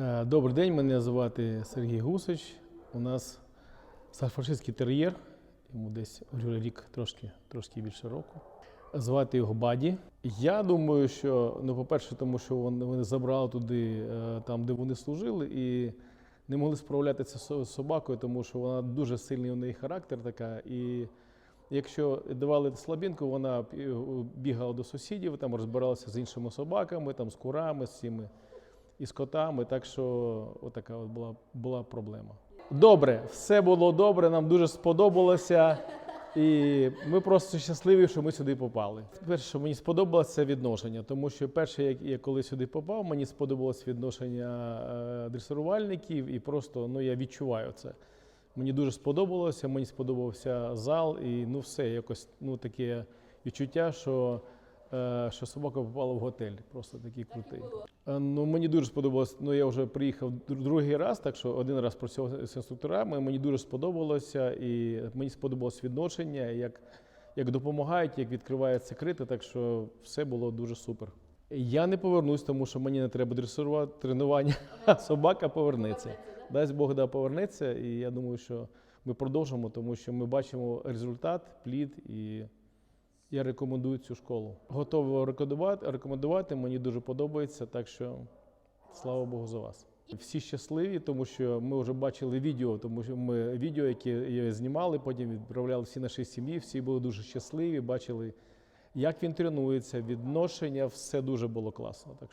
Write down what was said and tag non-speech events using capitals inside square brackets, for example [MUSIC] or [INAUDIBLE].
Е, Добрий день, мене звати Сергій Гусич. У нас сарфашистський тер'єр, йому десь рік трошки, трошки більше року. Звати його Баді. Я думаю, що ну, по-перше, тому що вони, забрали туди, е, там, де вони служили, і не могли справлятися з собакою, тому що вона дуже сильний у неї характер така. І якщо давали слабінку, вона бігала до сусідів, там розбиралася з іншими собаками, там, з курами, з цими і з котами. Так що отака от була, була проблема. Добре, все було добре, нам дуже сподобалося. І ми просто щасливі, що ми сюди попали. Перше, що мені сподобалося, це відношення, тому що перше, як я коли сюди попав, мені сподобалось відношення е, дресирувальників, і просто ну я відчуваю це. Мені дуже сподобалося, мені сподобався зал, і ну все, якось ну таке відчуття, що, що собака попала в готель. Просто такий крутий. Е, Ну, мені дуже сподобалось. Ну, я вже приїхав другий раз, так що один раз працював з інструкторами. Мені дуже сподобалося, і мені сподобалось відношення, як, як допомагають, як відкривають секрети. Так що все було дуже супер. Я не повернусь, тому що мені не треба дресувати тренування, а [LAUGHS] собака повернеться. Дасть Бог да повернеться, і я думаю, що ми продовжимо, тому що ми бачимо результат, плід і. Я рекомендую цю школу. Готово рекомендувати, рекомендувати. Мені дуже подобається, так що слава Богу за вас. Всі щасливі, тому що ми вже бачили відео, тому що ми відео, які знімали, потім відправляли всі наші сім'ї. Всі були дуже щасливі, бачили, як він тренується, відношення, все дуже було класно. Так